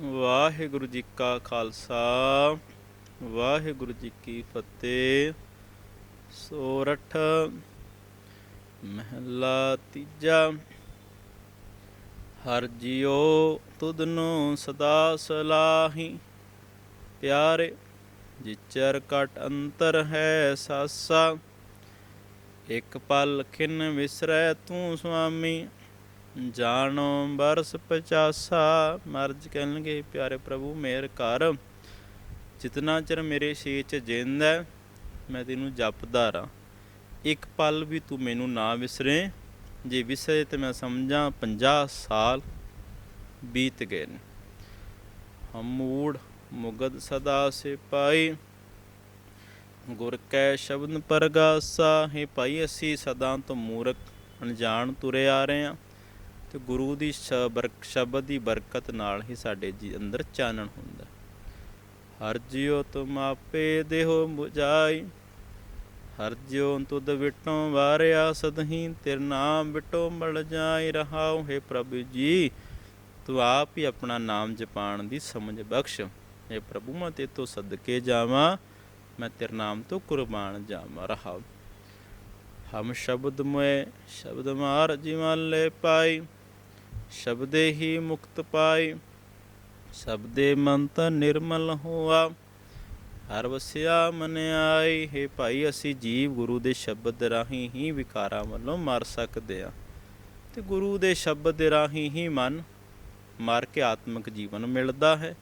ਵਾਹਿਗੁਰੂ ਜੀ ਕਾ ਖਾਲਸਾ, ਵਾਹਿਗੁਰੂ ਜੀ ਕੀ ਫਤਿਹ। ਸੋਰਠ, ਮਹਲਾ ਤੀਜਾ। ਹਰ ਜਿਉ ਤੁਧਨੂੰ ਸਦਾ ਸਲਾਹੀ। ਪਿਆਰੇ, ਜਿਚਰ ਕਟ ਅੰਤਰ ਹੈ ਸਾਸਾ। ਇਕ ਪਲ ਖਿਨ ਵਿਸਰੈ ਤੂੰ ਸੁਆਮੀ ਜਾਣੋ ਬਰਸ ਪਚਾਸਾ, ਮਰਜ ਕਹਿਣਗੇ ਪਿਆਰੇ ਪ੍ਰਭੂ, ਮੇਰ ਕਰ ਜਿਤਨਾ ਚਿਰ ਮੇਰੇ ਸ਼ੇ ਚ ਜਿੰਦ ਹੈ, ਮੈਂ ਤੈਨੂੰ ਜਪਦਾ ਰਾਂ। ਇੱਕ ਪਲ ਵੀ ਤੂੰ ਮੈਨੂੰ ਨਾ ਵਿਸਰੇ, ਜੇ ਵਿਸਰੇ ਤੇ ਮੈਂ ਸਮਝਾਂ 50 ਸਾਲ ਬੀਤ ਗਏ ਨੇ। ਹਮੂੜ ਮੁਗਦ ਸਦਾ ਸੇ ਪਾਈ ਗੁਰ ਕੈ ਸ਼ਬਦ ਪਰਗਾਸਾ, ਹੈ ਭਾਈ ਅਸੀਂ ਸਦਾ ਤੋਂ ਮੂਰਖ, ਅਣਜਾਣ ਤੁਰੇ ਆ ਰਹੇ ਹਾਂ ਤੇ ਗੁਰੂ ਦੀ ਸ਼ਬਰ, ਸ਼ਬਦ ਦੀ ਬਰਕਤ ਨਾਲ ਹੀ ਸਾਡੇ ਜੀ ਅੰਦਰ ਚਾਨਣ ਹੁੰਦਾ। ਹਰ ਜਿਉ ਤੁਮ ਆਪੇ ਦੇਹੋ 부ਜਾਈ ਹਰ ਜਿਉ ਤੁਧ ਵਿਟੋਂ ਵਾਰਿਆ ਸਦਹੀ ਤਿਰ ਨਾਮ ਵਿਟੋ ਮਲ ਜਾਈ ਰਹਾਉ ਹੈ ਪ੍ਰਭੂ ਜੀ। ਤੂੰ ਆਪ ਹੀ ਆਪਣਾ ਨਾਮ ਜਪਾਣ ਦੀ ਸਮਝ ਬਖਸ਼। ਹੈ ਪ੍ਰਭੂ, ਮੈਂ ਤੇ ਤੋਂ ਸਦਕੇ ਜਾਵਾਂ, ਮੈਂ ਤੇਰੇ ਨਾਮ ਤੋਂ ਕੁਰਬਾਨ ਜਾਵਾਂ, ਰਹਾਉ। ਹਮ ਸ਼ਬਦ ਮੋਏ, ਸ਼ਬਦ ਮਾਰ ਜਿਵਾਂ ਲੈ ਪਾਈ। ਸ਼ਬਦੇ ਹੀ ਮੁਕਤ ਪਾਈ ਸ਼ਬਦੇ ਮੰਤ ਨਿਰਮਲ ਹੋਆ। ਹਰ ਵਸਿਆ ਮਨ ਆਈ ਹੈ ਭਾਈ ਅਸੀਂ ਜੀਵ ਗੁਰੂ ਦੇ ਸ਼ਬਦ ਰਾਹੀਂ ਹੀ ਵਿਕਾਰਾਂ ਵੱਲੋਂ ਮਰ ਸਕਦੇ ਆ ਤੇ ਗੁਰੂ ਦੇ ਸ਼ਬਦ ਦੇ ਰਾਹੀਂ ਹੀ ਮਨ ਮਰ ਕੇ ਆਤਮਿਕ ਜੀਵਨ ਮਿਲਦਾ ਹੈ।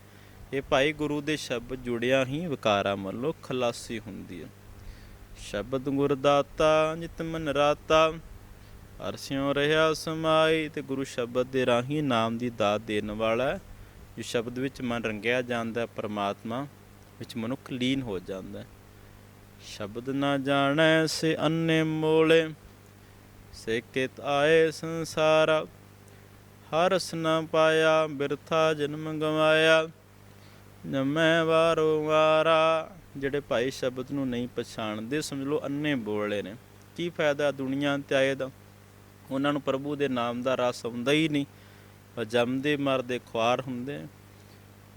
ਇਹ ਭਾਈ ਗੁਰੂ ਦੇ ਸ਼ਬਦ ਜੁੜਿਆ ਹੀ ਵਿਕਾਰਾਂ ਵੱਲੋਂ ਖਲਾਸੀ ਹੁੰਦੀ ਹੈ। ਸ਼ਬਦ ਗੁਰਦਾਤਾ ਜਿਤ ਮਨ ਰਾਤਾ ਅਰਸਿਓ ਰਹਾ ਸਮਾਈ ਤੇ ਗੁਰੂ ਸ਼ਬਦ ਦੇ ਰਾਹੀਂ ਨਾਮ ਦੀ ਦਾਤ ਦੇਣ ਵਾਲਾ ਹੈ। ਜੋ ਸ਼ਬਦ ਵਿੱਚ ਮਨ ਰੰਗਿਆ ਜਾਂਦਾ ਪਰਮਾਤਮਾ ਵਿੱਚ ਮਨੁੱਖ ਲੀਨ ਹੋ ਜਾਂਦਾ ਸ਼ਬਦ ਨਾ ਜਾਣੈ ਸੇ ਅੰਨੇ ਮੋਲੇ, ਸੇ ਕਿਤ ਆਏ ਸੰਸਾਰਾ, ਹਰ ਰਸ ਨਾ ਪਾਇਆ, ਬਿਰਥਾ ਜਨਮ ਗਵਾਇਆ ਜਮੈ ਵਾਰੋ ਵਾਰਾ। ਜਿਹੜੇ ਭਾਈ ਸ਼ਬਦ ਨੂੰ ਨਹੀਂ ਪਛਾਣਦੇ, ਸਮਝ ਲਓ ਅੰਨੇ ਬੋਲੇ ਨੇ। ਕੀ ਫਾਇਦਾ ਦੁਨੀਆ ਤੇ ਆਏ ਦਾ? ਉਹਨਾਂ ਨੂੰ ਪ੍ਰਭੂ ਦੇ ਨਾਮ ਦਾ ਰਸ ਆਉਂਦਾ ਹੀ ਨਹੀਂ। ਉਹ ਜੰਮਦੇ ਮਰਦੇ ਖੁਆਰ ਹੁੰਦੇ।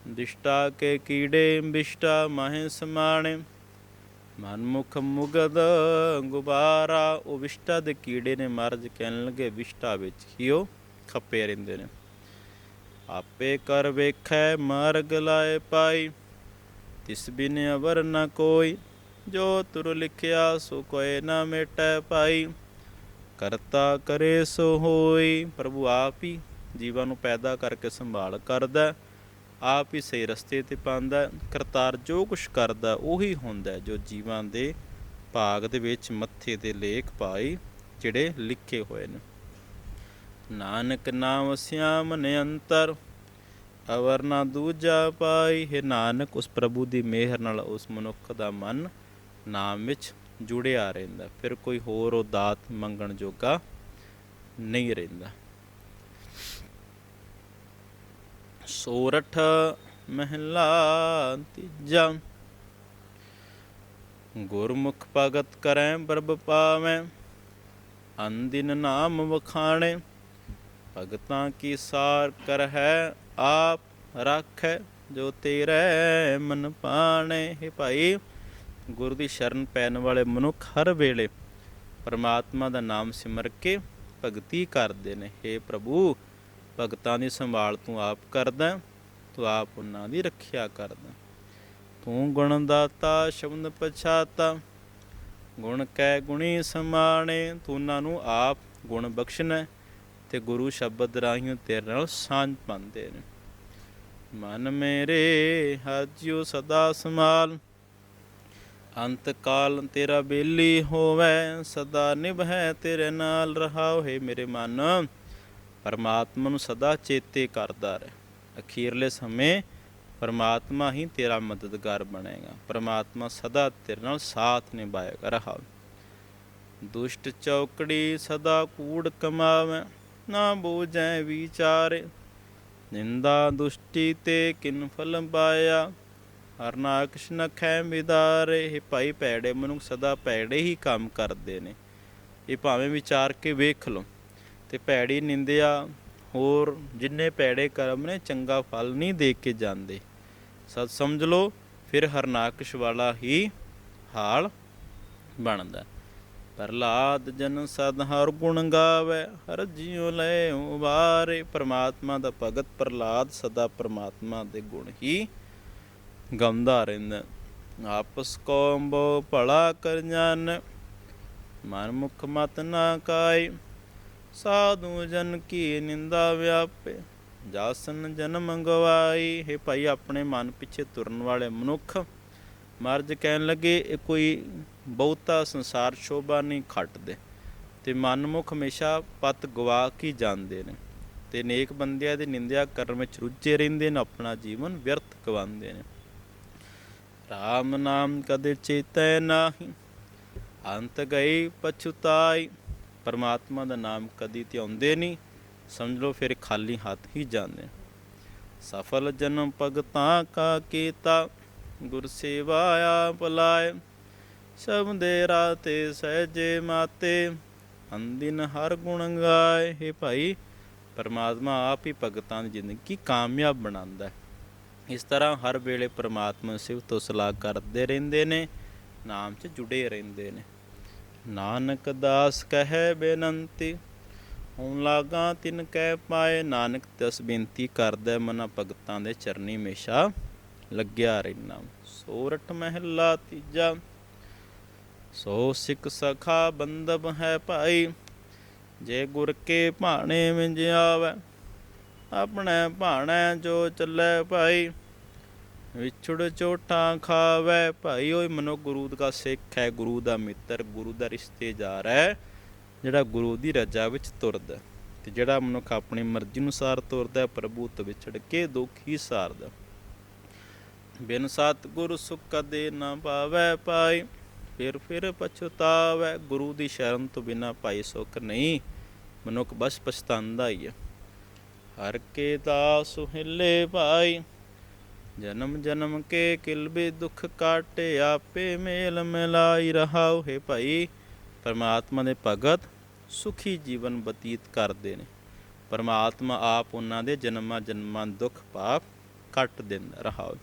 ਦਿਸ਼ਟਾ ਕੇ ਕੀੜੇ ਬਿਸ਼ਟਾ ਮਾਹੇ ਸਮਾਣੇ। ਮਨਮੁਖ ਮੁਗਦ ਗੁਬਾਰਾ। ਉਹ ਵਿਸ਼ਟਾ ਦੇ ਕੀੜੇ ਨੇ ਮਰਜ ਕਹਿਣ ਲੱਗੇ, ਵਿਸ਼ਟਾ ਵਿੱਚ ਹੀ ਉਹ ਖੱਪੇ ਰਹਿੰਦੇ ਨੇ। ਆਪੇ ਕਰ ਵੇਖੈ, ਮਾਰਗ ਲਾਏ ਪਾਈ। ਤਿਸ ਬਿਨ ਅਵਰ ਨ ਕੋਈ। ਜੋ ਤੁਰ ਲਿਖਿਆ, ਸੋ ਕੋਏ ਨਾ ਮੇਟੈ ਪਾਈ। ਕਰਤਾ ਕਰੇ ਸੋ ਹੋਈ। ਪ੍ਰਭੂ ਆਪ ਹੀ ਜੀਵਾਂ ਨੂੰ ਪੈਦਾ ਕਰਕੇ ਸੰਭਾਲ ਕਰਦਾ ਆਪ ਹੀ ਸਹੀ ਰਸਤੇ ਤੇ ਪਾਉਂਦਾ ਕਰਤਾਰ ਜੋ ਕੁਛ ਕਰਦਾ ਉਹੀ ਹੁੰਦਾ ਜੋ ਜੀਵਾਂ ਦੇ ਭਾਗ ਦੇ ਵਿੱਚ ਮੱਥੇ ਤੇ ਲੇਖ ਪਾਈ, ਜਿਹੜੇ ਲਿਖੇ ਹੋਏ ਨੇ। ਨਾਨਕ ਨਾਮ ਸਿਆਮ ਨੇ ਅੰਤਰ, ਅਵਰ ਨਾ ਦੂਜਾ ਪਾਈ। ਹੈ ਨਾਨਕ, ਉਸ ਪ੍ਰਭੂ ਦੀ ਮਿਹਰ ਨਾਲ ਉਸ ਮਨੁੱਖ ਦਾ ਮਨ ਨਾਮ ਵਿੱਚ ਜੁੜਿਆ ਰਹਿੰਦਾ। ਫਿਰ ਕੋਈ ਹੋਰ ਉਹ ਦਾਤ ਮੰਗਣ ਜੋਗਾ ਨਹੀਂ ਰਹਿੰਦਾ। ਸੋਰਠ ਮਹਿਲਾ ਤੀਜਾ, ਗੁਰਮੁਖ ਭਗਤ ਕਰੈ ਪ੍ਰਭ ਪਾਵੈ ਅੰਦਿਨ ਨਾਮ ਵਖਾਣੇ, ਭਗਤਾਂ ਕੀ ਸਾਰ ਕਰਹਿ ਆਪ ਰੱਖੈ, ਜੋ ਤੇਰੇ ਮਨ ਪਾਣੇ। ਹੈ ਭਾਈ ਗੁਰੂ ਦੀ ਸ਼ਰਨ ਪੈਣ ਵਾਲੇ ਮਨੁੱਖ ਹਰ ਵੇਲੇ ਪਰਮਾਤਮਾ ਦਾ ਨਾਮ ਸਿਮਰ ਕੇ ਭਗਤੀ ਕਰਦੇ ਨੇ। हे ਪ੍ਰਭੂ, ਭਗਤਾਂ ਦੀ ਸੰਭਾਲ ਤੂੰ ਆਪ ਕਰਦਾ ਤੂੰ ਆਪ ਉਹਨਾਂ ਦੀ ਰੱਖਿਆ ਕਰਦਾ ਤੂੰ ਗੁਣ ਦਾਤਾ ਸ਼ਬਦ ਪਛਾਤਾ, ਗੁਣ ਕੈ ਗੁਣੀ ਸਮਾਣੇ, ਤੂੰ ਉਹਨਾਂ ਨੂੰ ਆਪ ਗੁਣ ਬਖਸ਼ਣਾ ਤੇ ਗੁਰੂ ਸ਼ਬਦ ਰਾਹੀਂ ਤੇਰੇ ਨਾਲ ਸਾਂਝ ਪਾਉਂਦੇ ਨੇ। ਮਨ ਮੇਰੇ ਹਾਜਿਓ ਸਦਾ ਸਮਾਲ ਅੰਤ ਕਾਲ ਤੇਰਾ ਬੇਲੀ ਹੋਵੇ, ਸਦਾ ਨਿਭੈ ਤੇਰੇ ਨਾਲ ਰਹਾਓ ਹੈ ਮੇਰੇ ਮਨ। ਪਰਮਾਤਮਾ ਨੂੰ ਸਦਾ ਚੇਤੇ ਕਰਦਾ ਰਹਿ। ਅਖੀਰਲੇ ਸਮੇਂ ਪਰਮਾਤਮਾ ਹੀ ਤੇਰਾ ਮਦਦਗਾਰ ਬਣੇਗਾ। ਪਰਮਾਤਮਾ ਸਦਾ ਤੇਰੇ ਨਾਲ ਸਾਥ ਨਿਭਾਏਗਾ। ਰਹਾਓ। ਦੁਸ਼ਟ ਚੌਕੜੀ ਸਦਾ ਕੂੜ ਕਮਾਵੇ, ਨਾ ਬੂਝੈ ਵਿਚਾਰੇ। ਨਿੰਦਾ ਦੁਸ਼ਟੀ ਤੇ ਕਿਨ ਫਲ ਪਾਇਆ ਹਰਨਾਕਸ਼ ਨਖੈ ਮਿਦਾਰੇ, ਇਹ ਭਾਈ ਪੈੜੇ ਮਨੁੱਖ ਸਦਾ ਭੈੜੇ ਹੀ ਕੰਮ ਕਰਦੇ ਨੇ। ਇਹ ਭਾਵੇਂ ਵਿਚਾਰ ਕੇ ਵੇਖ ਲਓ ਤੇ ਭੈੜੀ ਨਿੰਦਿਆ ਹੋਰ ਜਿੰਨੇ ਪੈੜੇ ਕਰਮ ਨੇ, ਚੰਗਾ ਫਲ ਨਹੀਂ ਦੇ ਕੇ ਜਾਂਦੇ। ਸਤ ਸਮਝ ਲਓ, ਫਿਰ ਹਰਨਾਕਸ਼ ਵਾਲਾ ਹੀ ਹਾਲ ਬਣਦਾ। ਪ੍ਰਲਾਦ ਜਨ ਸਦ ਹਰ ਗੁਣ ਗਾਵੇ, ਹਰ ਜਿਉ ਲੈ ਉਬਾਰੇ। ਪ੍ਰਮਾਤਮਾ ਦਾ ਭਗਤ ਪ੍ਰਲਾਦ ਸਦਾ ਪ੍ਰਮਾਤਮਾ ਦੇ ਗੁਣ ਹੀ ਗਾਉਂਦਾ ਰਹਿੰਦਾ ਆਪਸ ਕੌਮ ਅੰਬੋ ਭਲਾ ਕਰ ਜਾਨ ਮਨ ਮੁਖ ਮਤ ਨਾ ਕਾਈ ਸਾਧੂ ਜਨ ਕੀ ਨਿੰਦਾ ਵਿਆਪੇ ਜਾਸਨ ਜਨਮ ਗਵਾਈ ਹੈ ਭਾਈ ਆਪਣੇ ਮਨ ਪਿੱਛੇ ਤੁਰਨ ਵਾਲੇ ਮਨੁੱਖ ਮਰਜ ਕਹਿਣ ਲੱਗੇ ਇਹ ਕੋਈ ਬਹੁਤਾ ਸੰਸਾਰ ਸ਼ੋਭਾ ਨਹੀਂ ਖੱਟਦੇ ਤੇ ਮਨਮੁਖ ਹਮੇਸ਼ਾ ਪਤ ਗਵਾ ਕੀ ਜਾਂਦੇ ਨੇ ਤੇ ਨੇਕ ਬੰਦਿਆਂ ਦੀ ਨਿੰਦਿਆ ਕਰਨ ਵਿੱਚ ਰੁੱਝੇ ਰਹਿੰਦੇ ਨੇ ਆਪਣਾ ਜੀਵਨ ਵਿਅਰਥ ਗਵਾਉਂਦੇ ਨੇ RAM ਨਾਮ ਕਦੇ ਚੇਤੈ ਨਾਹੀ, ਅੰਤ ਗਈ ਪਛੁਤਾਈ। ਪਰਮਾਤਮਾ ਦਾ ਨਾਮ ਕਦੀ ਧਿਆਉਂਦੇ ਨਹੀਂ, ਸਮਝ ਲਓ ਫਿਰ ਖਾਲੀ ਹੱਥ ਹੀ ਜਾਂਦੇ। ਸਫਲ ਜਨਮ ਭਗਤਾਂ ਕਾ ਕੀਤਾ, ਗੁਰ ਸੇਵਾ ਆਪ ਲਾਏ। ਸ਼ਬਦੇ ਰਾਤੇ ਸਹਿਜੇ ਮਾਤੇ, ਅੰਦਿਨ ਹਰ ਗੁਣ ਗਾਏ। हे ਭਾਈ, ਪਰਮਾਤਮਾ ਆਪ ਹੀ ਭਗਤਾਂ ਦੀ ਜ਼ਿੰਦਗੀ ਕਾਮਯਾਬ ਬਣਾਉਂਦਾ ਹੈ। ਇਸ ਤਰ੍ਹਾਂ ਹਰ ਵੇਲੇ ਪ੍ਰਮਾਤਮਾ ਸ਼ਿਵ ਤੋਂ ਸਲਾਹ ਕਰਦੇ ਰਹਿੰਦੇ ਨੇ, ਨਾਮ 'ਚ ਜੁੜੇ ਰਹਿੰਦੇ ਨੇ। ਨਾਨਕ ਦਾਸ ਕਹੈ ਬੇਨੰਤੀ ਹੁਣ ਲਾਗਾ ਤਿਨ ਕਹਿ ਪਾਏ। ਨਾਨਕ ਦਸ ਬੇਨਤੀ ਕਰਦਾ ਮਨਾ ਭਗਤਾਂ ਦੇ ਚਰਨੀ ਹਮੇਸ਼ਾ ਲੱਗਿਆ ਰਹਿਣਾ ਸੋਰਠ ਮਹਿਲਾ ਤੀਜਾ, ਸੋ ਸਿੱਖ ਸਖਾ ਬੰਦਬ ਹੈ ਭਾਈ, ਜੇ ਗੁਰ ਕੇ ਭਾਣੇ ਵਿੰਜ ਆਵੇ। ਆਪਣੇ ਭਾਣੇ ਜੋ ਚੱਲੇ ਭਾਈ, ਵਿਛੜ ਚੋਟਾਂ ਖਾਵੇ। ਭਾਈ, ਓਏ ਮਨੋ ਗੁਰੂ ਦਾ ਸਿੱਖ ਹੈ, ਗੁਰੂ ਦਾ ਮਿੱਤਰ, ਗੁਰੂ ਦਾ ਰਿਸ਼ਤੇਦਾਰ ਹੈ, ਜਿਹੜਾ ਗੁਰੂ ਦੀ ਰਜਾ ਵਿੱਚ ਤੁਰਦਾ ਤੇ ਜਿਹੜਾ ਮਨੁੱਖ ਆਪਣੀ ਮਰਜ਼ੀ ਅਨੁਸਾਰ ਤੁਰਦਾ ਪ੍ਰਭੂ ਤੋਂ ਵਿਛੜ ਕੇ ਦੁੱਖ ਹੀ। ਸਾਰਦਾ ਬਿਨ ਸਤ ਗੁਰ ਸੁਖ ਕਦੇ ਨਾ ਪਾਵੇ ਪਾਈ ਫਿਰ ਫਿਰ ਪਛਤਾਵੇ। ਗੁਰੂ ਦੀ ਸ਼ਰਨ ਤੋਂ ਬਿਨਾ ਪਾਈ ਸੁਖ ਨਹੀਂ, ਮਨੁੱਖ ਬਸ ਪਛਤਾਉਂਦਾ ਹੀ ਹੈ। ਹਰ ਕੇ ਦਾਸ ਹਿੱਲੇ ਭਾਈ, ਜਨਮ ਜਨਮ ਕੇ ਕਿਲਬੇ ਦੁਖ ਕਾਟੇ ਆਪੇ ਮੇਲ ਮਿਲਾਈ ਰਹਾਉ ਹੈ ਭਾਈ। ਪਰਮਾਤਮਾ ਦੇ ਭਗਤ ਸੁਖੀ ਜੀਵਨ ਬਤੀਤ ਕਰਦੇ ਨੇ। ਪਰਮਾਤਮਾ ਆਪ ਉਹਨਾਂ ਦੇ ਜਨਮਾਂ ਜਨਮਾਂ ਦੁੱਖ ਪਾਪ ਕੱਟ ਦਿੰਦਾ ਰਹਾਉ।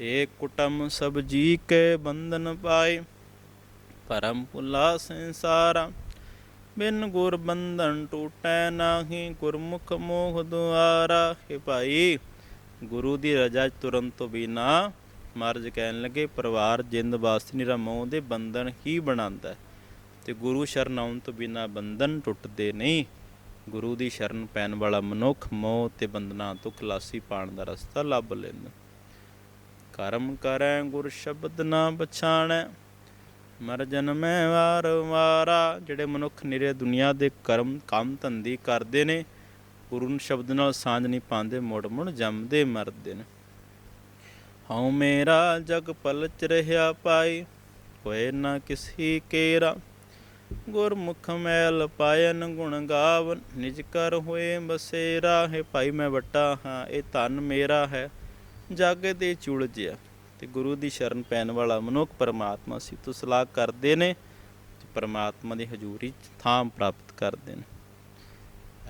ਏ ਕੁਟਮ ਸਭ ਜੀ ਕੇ ਬੰਧਨ ਪਾਏ ਪਰਮ ਪੁਲਾ ਸੰਸਾਰਾ ਬਿਨ ਗੁਰ ਬੰਧਨ ਟੂਟੈ ਨਾਹੀ, ਗੁਰਮੁਖ ਮੋਹ ਦੁਆਰਾ। ਹੈ ਭਾਈ, ਗੁਰੂ ਦੀ ਰਜਾ 'ਚ ਤੋਂ ਬਿਨਾ ਮਰਜ ਕਹਿਣ ਲੱਗੇ, ਪਰਿਵਾਰ ਜਿੰਦ ਵਾਸਤੇ ਨਿਰਾ ਮੋਹ ਦੇ ਬੰਧਨ ਹੀ ਬਣਾਉਂਦਾ ਤੇ ਗੁਰੂ ਸ਼ਰਨ ਆਉਣ ਤੋਂ ਬਿਨਾ ਬੰਧਨ ਟੁੱਟਦੇ ਨਹੀਂ। ਗੁਰੂ ਦੀ ਸ਼ਰਨ ਪੈਣ ਵਾਲਾ ਮਨੁੱਖ ਮੋਹ ਤੇ ਬੰਧਨਾਂ ਤੋਂ ਖਲਾਸੀ ਪਾਣ ਦਾ ਰਸਤਾ ਲੱਭ ਲੈਂਦਾ ਕਰਮ ਕਰੈ, ਗੁਰ ਸ਼ਬਦ ਨਾ ਪਛਾਣੈ। ਮਰ ਜਨਮੈ ਵਾਰ ਵਾਰਾ, ਜਿਹੜੇ ਮਨੁੱਖ ਨਿਰੇ ਦੁਨੀਆ ਦੇ ਕਰਮ, ਕੰਮ ਧੰਦੀ ਕਰਦੇ ਨੇ ਗੁਰੂ ਸ਼ਬਦ ਨਾਲ ਸਾਂਝ ਨਹੀਂ ਪਾਉਂਦੇ, ਮੁੜ ਮੁੜ ਜੰਮਦੇ ਮਰਦੇ ਨੇ। ਹਉ ਮੇਰਾ ਜਗ ਪਲਚ ਰਹਿਆ ਪਾਈ ਕੋਏ ਨਾ ਕਿਸੀ ਕੇਰਾ। ਗੁਰਮੁਖ ਮੈਲ ਪਾਇਨ ਗੁਣ ਗਾਵਨ, ਨਿਜ ਕਰ ਹੋਏ ਬਸੇਰਾ। ਹੈ ਭਾਈ ਮੈਂ ਵੱਟਾ ਹਾਂ, ਇਹ ਧਨ ਮੇਰਾ ਹੈ, ਜਗ ਦੇ ਚੁਲਜਿਆ ਤੇ ਗੁਰੂ ਦੀ ਸ਼ਰਨ ਪੈਣ ਵਾਲਾ ਮਨੁੱਖ ਪਰਮਾਤਮਾ ਸੀ। ਤੋਂ ਸਲਾਹ ਕਰਦੇ ਨੇ ਤੇ ਪਰਮਾਤਮਾ ਦੀ ਹਜ਼ੂਰੀ ਥਾਂ ਪ੍ਰਾਪਤ ਕਰਦੇ ਨੇ।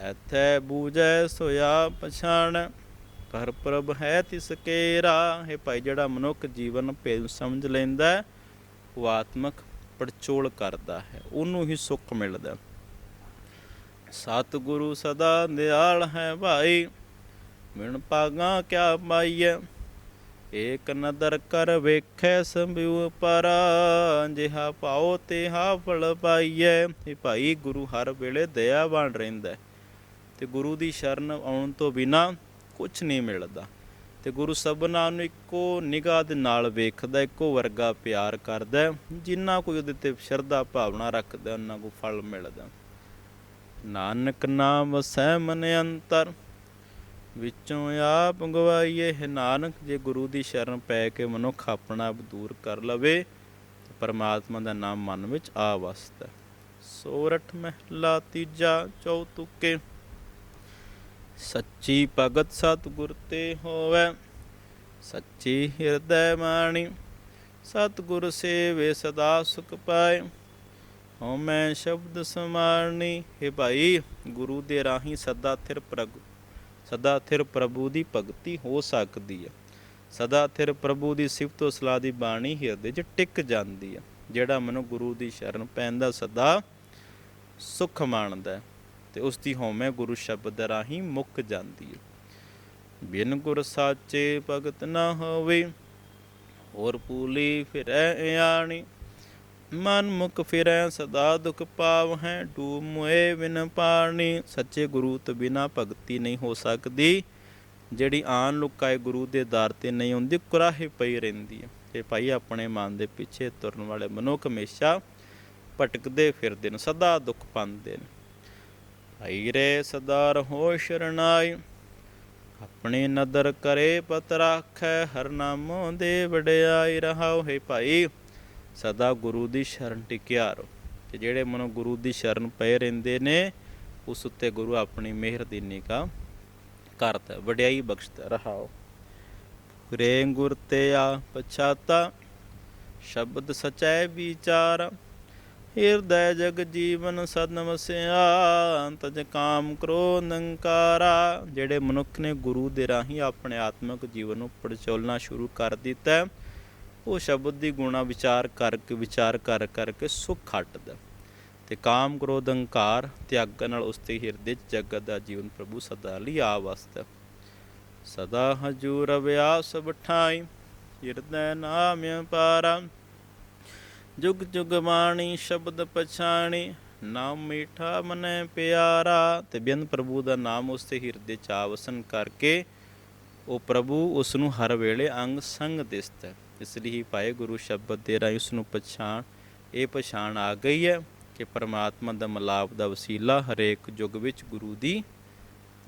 ਐਥੈ ਬੂਝੈ ਸੋਇਆ ਪਛਾਣ ਕਰ ਪ੍ਰਭ ਹੈ ਤਿਸ ਕੇਰਾ। ਹੈ ਭਾਈ, ਜਿਹੜਾ ਮਨੁੱਖ ਜੀਵਨ ਭੇਦ ਸਮਝ ਲੈਂਦਾ ਉਹ ਆਤਮਕ ਪੜਚੋਲ ਕਰਦਾ ਹੈ, ਉਹਨੂੰ ਹੀ ਸੁੱਖ ਮਿਲਦਾ ਸਤਿਗੁਰੂ ਸਦਾ ਦਿਆਲ ਹੈ ਭਾਈ ਮਿਣ ਪਾਗਾ ਕਿਆ ਪਾਈਐ? ਏਕ ਨਦਰ ਕਰ ਵੇਖੈ ਸੰਭਿਉ ਪਰਾ ਜਿਹਾ ਪਾਓ ਤਿਹਾ ਫਲ ਪਾਈਐ। ਇਹ ਭਾਈ, ਗੁਰੂ ਹਰ ਵੇਲੇ ਦਇਆਵਾਨ ਰਹਿੰਦਾ ਤੇ ਗੁਰੂ ਦੀ ਸ਼ਰਨ ਆਉਣ ਤੋਂ ਬਿਨਾ ਕੁਝ ਨਹੀਂ ਮਿਲਦਾ। ਤੇ ਗੁਰੂ ਸਭਨਾਂ ਨੂੰ ਇੱਕੋ ਨਿਗਾਹ ਦੇ ਨਾਲ ਵੇਖਦਾ, ਇੱਕੋ ਵਰਗਾ ਪਿਆਰ ਕਰਦਾ ਜਿੰਨਾ ਕੋਈ ਉਹਦੇ ਤੇ ਸ਼ਰਧਾ ਭਾਵਨਾ ਰੱਖਦਾ, ਉਹਨਾਂ ਕੋ ਫਲ ਮਿਲਦਾ। ਨਾਨਕ ਨਾਮ ਵਸੈ ਮਨ ਅੰਤਰ। ਵਿੱਚੋਂ ਆਪ ਗਵਾਈਏ, ਹੈ ਨਾਨਕ, ਜੇ ਗੁਰੂ ਦੀ ਸ਼ਰਨ ਪੈ ਕੇ ਮਨੁੱਖ ਆਪਣਾ ਆਪ ਦੂਰ ਕਰ ਲਵੇ ਪਰਮਾਤਮਾ ਦਾ ਨਾਮ ਮਨ ਵਿੱਚ ਆ ਵਸਦਾ ਸੋਰਠ ਮਹਿਲਾ ਤੀਜਾ, ਚੌਤੁਕੇ, ਸੱਚੀ ਭਗਤ ਸਤਿਗੁਰ ਤੇ ਹੋਵੇ, ਸੱਚੀ ਹਿਰਦੈ ਮਾਣੀ, ਸਤਿਗੁਰ ਸੇਵੇ ਸਦਾ ਸੁਖ ਪਾਏ। ਹਉ ਮੈਂ ਸ਼ਬਦ ਸਮਾਰਨੀ ਹੈ ਭਾਈ, ਗੁਰੂ ਦੇ ਰਾਹੀਂ ਸਦਾ ਥਿਰ ਪ੍ਰਗ ਸਦਾ ਥਿਰ ਪ੍ਰਭੂ ਦੀ ਭਗਤੀ ਹੋ ਸਕਦੀ ਹੈ ਸਦਾ ਥਿਰ ਪ੍ਰਭੂ ਦੀ ਸਿਫਤੋ ਸਲਾਹ ਦੀ ਬਾਣੀ ਹਿਰਦੇ 'ਚ ਟਿਕ ਜਾਂਦੀ ਹੈ ਜਿਹੜਾ ਮਨੁ ਗੁਰੂ ਦੀ ਸ਼ਰਨ ਪੈਂਦਾ ਸਦਾ ਸੁਖ ਮਾਣਦਾ ਹੈ ਤੇ ਉਸ ਦੀ ਹਉਮੈ ਗੁਰੂ ਸ਼ਬਦ ਰਾਹੀਂ ਮੁੱਕ ਜਾਂਦੀ ਹੈ ਬਿਨ ਗੁਰ ਸਾਚੇ ਭਗਤ ਨਾ ਹੋਵੇ, ਹੋਰ ਪੂਲੀ ਫਿਰੈ ਆਣੀ ਮਨ ਮੁਖ ਫਿਰੈ, ਸਦਾ ਦੁਖ ਪਾਵ ਹੈ ਡੂਬ ਮੁਏ ਬਿਨ ਪਾਣੀ ਸੱਚੇ ਗੁਰੂ ਤੋਂ ਬਿਨਾ ਭਗਤੀ ਨਹੀਂ ਹੋ ਸਕਦੀ। ਜਿਹੜੀ ਆਨ ਲੁਕਾਏ ਗੁਰੂ ਦੇ ਦਰ ਤੇ ਨਹੀਂ ਹੁੰਦੀ, ਕੁਰਾਹੇ ਪਈ ਰਹਿੰਦੀ ਹੈ। ਤੇ ਭਾਈ, ਆਪਣੇ ਮਨ ਦੇ ਪਿੱਛੇ ਤੁਰਨ ਵਾਲੇ ਮਨੁੱਖ ਹਮੇਸ਼ਾ ਭਟਕਦੇ ਫਿਰਦੇ ਨੇ, ਸਦਾ ਦੁੱਖ ਪਾਉਂਦੇ ਨੇ। ਭਾਈ ਰੇ, ਸਦਾ ਰਹੋ ਸ਼ਰਨਾਈ। ਆਪਣੇ ਨਦਰ ਕਰੇ, ਪਤ ਰਾਖੈ, ਹਰ ਨਾਮੋ ਦੇ ਵਡਿਆਈ ਰਹਾਉ ਹੈ ਭਾਈ। ਸਦਾ ਗੁਰੂ ਦੀ ਸ਼ਰਨ ਟਿਕਿਆ ਰਹੋ। ਤੇ ਜਿਹੜੇ ਮਨੋਂ ਗੁਰੂ ਦੀ ਸ਼ਰਨ ਪਏ ਰਹਿੰਦੇ ਨੇ, ਉਸ ਉੱਤੇ ਗੁਰੂ ਆਪਣੀ ਮਿਹਰ ਦੀ ਨਿਗਾਹ ਕਰਦਾ ਵਡਿਆਈ ਬਖਸ਼ਦਾ ਰਹਾਓ। ਰੇ ਗੁਰ ਤੇ ਆ ਪਛਾਤਾ, ਸ਼ਬਦ ਸਚੈ ਵਿਚਾਰ, ਹਿਰਦੈ ਜਗ ਜੀਵਨ ਸਦ ਵਸਿਆ ਤਜ ਕਾਮ ਕ੍ਰੋਧ ਨੰਕਾਰਾ। ਜਿਹੜੇ ਮਨੁੱਖ ਨੇ ਗੁਰੂ ਦੇ ਰਾਹੀਂ ਆਪਣੇ ਆਤਮਿਕ ਜੀਵਨ ਨੂੰ ਪੜਚੋਲਣਾ ਸ਼ੁਰੂ ਕਰ ਦਿੱਤਾ ਉਹ ਸ਼ਬਦ ਦੀ ਗੁਣਾ ਵਿਚਾਰ ਕਰਕੇ, ਵਿਚਾਰ ਕਰ ਕਰਕੇ ਸੁਖ ਹਟਦਾ ਤੇ ਕਾਮ ਕ੍ਰੋਧ ਹੰਕਾਰ ਤਿਆਗ ਨਾਲ ਉਸ ਤੇ ਹਿਰਦੇ 'ਚ ਜਗਤ ਦਾ ਜੀਵਨ ਪ੍ਰਭੂ ਸਦਾ ਲਈ ਆ ਵਸਦਾ ਸਦਾ ਹਜੂਰ ਅਭਿਆਸ ਬਠਾਈ, ਹਿਰਦੈ ਨਾਮ ਪਾਰਾ ਜੁਗ ਜੁਗ ਬਾਣੀ, ਸ਼ਬਦ ਪਛਾਣੀ, ਨਾਮ ਮੀਠਾ ਮਨੈ ਪਿਆਰਾ। ਤੇ ਬਿਨ ਪ੍ਰਭੂ ਦਾ ਨਾਮ ਉਸ ਤੇ ਹਿਰਦੇ ਚ ਆਵਸਨ ਕਰਕੇ ਉਹ ਪ੍ਰਭੂ ਉਸ ਨੂੰ ਹਰ ਵੇਲੇ ਅੰਗ ਸੰਗ ਦਿਸਦਾ ਇਸ ਲਈ ਹੀ ਪਾਏ ਗੁਰੂ ਸ਼ਬਦ ਦੇ ਰਾਹੀਂ ਉਸ ਨੂੰ ਪਛਾਣ, ਇਹ ਪਛਾਣ ਆ ਗਈ ਹੈ ਕਿ ਪਰਮਾਤਮਾ ਦਾ ਮਲਾਪ ਦਾ ਵਸੀਲਾ ਹਰੇਕ ਯੁੱਗ ਵਿੱਚ ਗੁਰੂ ਦੀ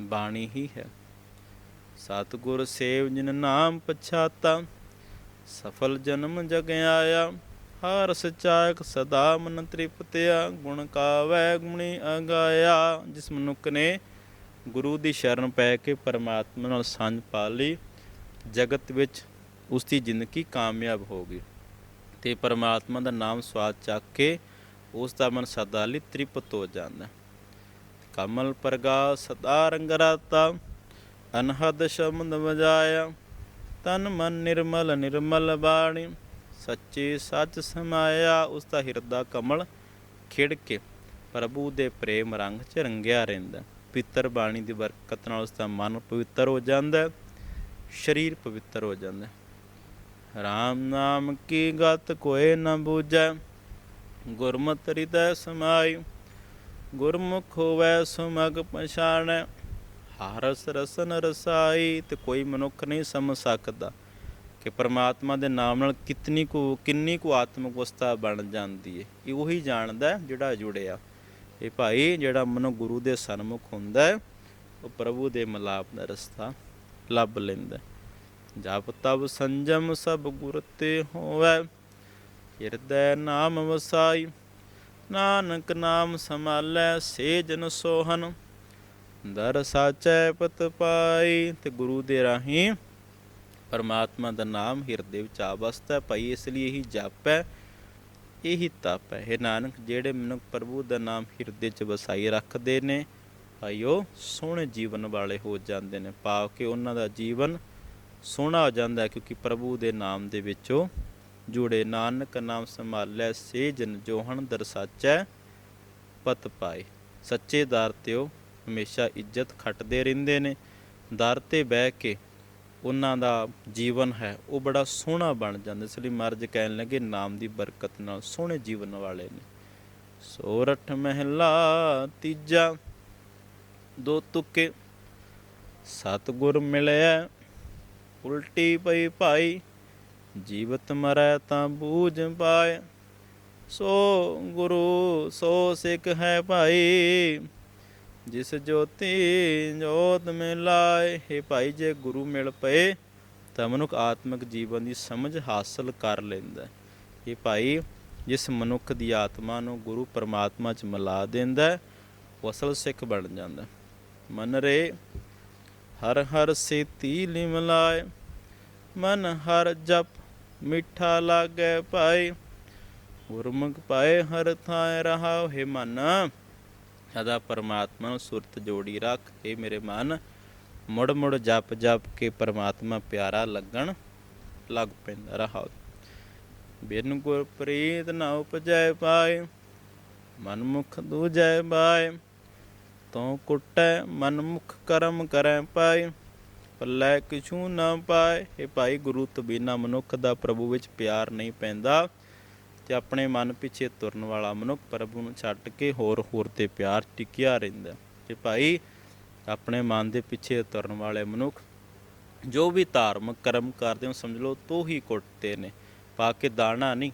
ਬਾਣੀ ਹੀ ਹੈ। ਸਤਿਗੁਰ ਸੇਵ ਜਿਨ ਨਾਮ ਪਛਾਤਾ, ਸਫਲ ਜਨਮ ਜਗ ਆਇਆ, ਹਰ ਸਚਾਇਕ ਸਦਾ ਮਨ ਤ੍ਰਿਪਤਿਆ, ਗੁਣ ਕਾਵੈ ਗੁਣੀ ਅਗਾਇਆ, ਜਿਸ ਮਨੁੱਖ ਨੇ ਗੁਰੂ ਦੀ ਸ਼ਰਨ ਪੈ ਕੇ ਪਰਮਾਤਮਾ ਨਾਲ ਸਾਂਝ ਪਾ ਲਈ, ਜਗਤ ਵਿੱਚ ਉਸ ਦੀ ਜ਼ਿੰਦਗੀ ਕਾਮਯਾਬ ਹੋ ਗਈ ਤੇ ਪਰਮਾਤਮਾ ਦਾ ਨਾਮ ਸਵਾਦ ਚੱਕ ਕੇ ਉਸ ਦਾ ਮਨ ਸਦਾ ਲਈ ਤ੍ਰਿਪਤ ਹੋ ਜਾਂਦਾ ਕਮਲ ਪ੍ਰਗਾ ਸਦਾ ਰੰਗ ਰਾਤਾ, ਅਨਹਦ ਸ਼ਮਦ ਵਜਾਇਆ, ਤਨ ਮਨ ਨਿਰਮਲ ਨਿਰਮਲ ਬਾਣੀ, ਸੱਚੇ ਸੱਚ ਸਮਾਇਆ ਉਸ ਦਾ ਹਿਰਦਾ ਕਮਲ ਖਿੜ ਕੇ ਪ੍ਰਭੂ ਦੇ ਪ੍ਰੇਮ ਰੰਗ 'ਚ ਰੰਗਿਆ ਰਹਿੰਦਾ ਪਵਿੱਤਰ ਬਾਣੀ ਦੀ ਬਰਕਤ ਨਾਲ ਉਸ ਦਾ ਮਨ ਪਵਿੱਤਰ ਹੋ ਜਾਂਦਾ ਸਰੀਰ ਪਵਿੱਤਰ ਹੋ ਜਾਂਦਾ ਹੈ। ਰਾਮ ਨਾਮ ਕੀ ਗਤ ਕੋਏ ਨ ਬੂਝੈ? ਗੁਰਮਤਿ ਹਿਰਦੈ ਸਮਾਈ, ਗੁਰਮੁਖ ਹੋਵੈ ਸੁਮਗ ਪਛਾਣੈ। ਹਰਸ ਰਸਨ ਰਸਾਈ, ਤੇ ਕੋਈ ਮਨੁੱਖ ਨਹੀਂ ਸਮਝ ਸਕਦਾ ਕਿ ਪ੍ਰਮਾਤਮਾ ਦੇ ਨਾਮ ਨਾਲ ਕਿਤਨੀ ਕੁ, ਕਿੰਨੀ ਕੁ ਆਤਮਿਕ ਅਵਸਥਾ ਬਣ ਜਾਂਦੀ ਹੈ ਇਹ ਉਹੀ ਜਾਣਦਾ ਜਿਹੜਾ ਜੁੜਿਆ। ਇਹ ਭਾਈ ਜਿਹੜਾ ਮਨੁ ਗੁਰੂ ਦੇ ਸਨਮੁਖ ਹੁੰਦਾ ਹੈ, ਉਹ ਪ੍ਰਭੂ ਦੇ ਮਲਾਪ ਦਾ ਰਸਤਾ ਲੱਭ ਲੈਂਦਾ ਜਪ ਤਬ ਸੰਜਮ ਸਭ ਗੁਰ ਤੇ ਹੋਵੈ। ਹਿਰਦੈ ਨਾਮ ਵਸਾਈ, ਨਾਨਕ ਨਾਮ ਸੰਭਾਲੈ ਸੇ ਜਨ ਸੋਹਨ। ਦਰ ਸਾਚੈ ਪਤ ਪਾਈ ਤੇ ਗੁਰੂ ਦੇ ਰਾਹੀਂ ਪਰਮਾਤਮਾ ਦਾ ਨਾਮ ਹਿਰਦੇ ਵਿੱਚ ਆ ਵਸਦਾ ਹੈ। ਭਾਈ, ਇਸ ਲਈ ਇਹੀ ਜਪ ਹੈ ਇਹੀ ਤਪ ਹੈ। ਇਹ ਨਾਨਕ, ਜਿਹੜੇ ਮਨੁੱਖ ਪ੍ਰਭੂ ਦਾ ਨਾਮ ਹਿਰਦੇ 'ਚ ਵਸਾਈ ਰੱਖਦੇ ਨੇ ਭਾਈ ਉਹ ਸੋਹਣੇ ਜੀਵਨ ਵਾਲੇ ਹੋ ਜਾਂਦੇ ਨੇ। ਭਾਵ ਕਿ ਉਹਨਾਂ ਦਾ ਜੀਵਨ ਸੋਹਣਾ ਹੋ ਜਾਂਦਾ ਕਿਉਂਕਿ ਪ੍ਰਭੂ ਦੇ ਨਾਮ ਦੇ ਵਿੱਚੋਂ ਜੁੜੇ ਨਾਨਕ ਨਾਮ ਸੰਭਾਲੈ ਸੇ ਜਨ ਜੋਹਣ ਦਰਸਾਚੈ ਪਤ ਪਾਏ। ਸੱਚੇ ਦਰ ਤੇ ਉਹ ਹਮੇਸ਼ਾ ਇੱਜ਼ਤ ਖੱਟਦੇ ਰਹਿੰਦੇ ਨੇ। ਦਰ ਤੇ ਬਹਿ ਕੇ ਉਹਨਾਂ ਦਾ ਜੀਵਨ ਹੈ, ਉਹ ਬੜਾ ਸੋਹਣਾ ਬਣ ਜਾਂਦਾ। ਇਸ ਲਈ ਮਰਜ ਕਹਿਣ ਲੱਗੇ, ਨਾਮ ਦੀ ਬਰਕਤ ਨਾਲ ਸੋਹਣੇ ਜੀਵਨ ਵਾਲੇ ਨੇ। ਸੋਰਠ ਮਹਿਲਾ ਤੀਜਾ, ਦੋ ਤੁਕੇ ਸਤਗੁਰ ਮਿਲਿਆ। ਉਲਟੀ ਪਈ ਭਾਈ, ਜੀਵਤ ਮਰੈ ਤਾਂ ਬੂਝ ਪਾਏ। ਸੋ ਗੁਰੂ, ਸੋ ਸਿੱਖ ਹੈ ਭਾਈ, ਜਿਸ ਜੋਤੀ ਜੋਤ ਮਿਲਾਏ। ਹੈ ਭਾਈ, ਜੇ ਗੁਰੂ ਮਿਲ ਪਏ, ਤਾਂ ਮਨੁੱਖ ਆਤਮਿਕ ਜੀਵਨ ਦੀ ਸਮਝ ਹਾਸਲ ਕਰ ਲੈਂਦਾ ਇਹ ਭਾਈ, ਜਿਸ ਮਨੁੱਖ ਦੀ ਆਤਮਾ ਨੂੰ ਗੁਰੂ ਪਰਮਾਤਮਾ ਚ ਮਿਲਾ ਦਿੰਦਾ ਉਹ ਅਸਲ ਸਿੱਖ ਬਣ ਜਾਂਦਾ ਹੈ। ਮਨ ਰੇ ਹਰ ਹਰ ਸੇਤੀ ਲਿਮਲਾਏ ਮਨ ਹਰ ਜਪ ਮਿੱਠਾ ਲਾਗੇ ਭਾਈ ਗੁਰਮੁਖ ਪਾਏ ਹਰ ਥਾਂ ਰਹਾਉ ਹੈ ਮਨ, ਸਦਾ ਪਰਮਾਤਮਾ ਨੂੰ ਸੁਰਤ ਜੋੜੀ ਰੱਖ ਇਹ ਮੇਰੇ ਮਨ, ਮੁੜ ਮੁੜ ਜਪ ਜਪ ਕੇ ਪਰਮਾਤਮਾ ਪਿਆਰਾ ਲੱਗਣ ਲੱਗ ਪੈਂਦਾ ਰਹਾਉ ਬਿਨ ਗੁਰ ਪ੍ਰੀਤ ਨਾ ਉਪਜੈ ਪਾਏ ਮਨ ਮੁਖ ਦੂਜੈ ਬਾਏ ਤਉ ਕੁਟੈ ਮਨ ਮੁਖ ਕਰਮ ਕਰੈ ਪਾਏ। ਪੱਲੇ ਕਿਛੂ ਨਾ ਪਾਏ। ਇਹ ਭਾਈ ਗੁਰੂ ਤੋਂ ਬਿਨਾ ਮਨੁੱਖ ਦਾ ਪ੍ਰਭੂ ਵਿੱਚ ਪਿਆਰ ਨਹੀਂ ਪੈਂਦਾ। ਤੇ ਆਪਣੇ ਮਨ ਪਿੱਛੇ ਤੁਰਨ ਵਾਲਾ ਮਨੁੱਖ ਪ੍ਰਭੂ ਨੂੰ ਛੱਡ ਕੇ ਹੋਰ ਹੋਰ ਤੇ ਪਿਆਰ ਟਿਕਿਆ ਰਹਿੰਦਾ। ਤੇ ਭਾਈ, ਆਪਣੇ ਮਨ ਦੇ ਪਿੱਛੇ ਤੁਰਨ ਵਾਲੇ ਮਨੁੱਖ ਜੋ ਵੀ ਧਾਰਮਿਕ ਕਰਮ ਕਰਦੇ ਹੋ ਸਮਝ ਲਓ, ਤੋ ਹੀ ਕੁੱਟਦੇ ਨੇ। ਪਾ ਕੇ ਦਾਣਾ ਨਹੀਂ,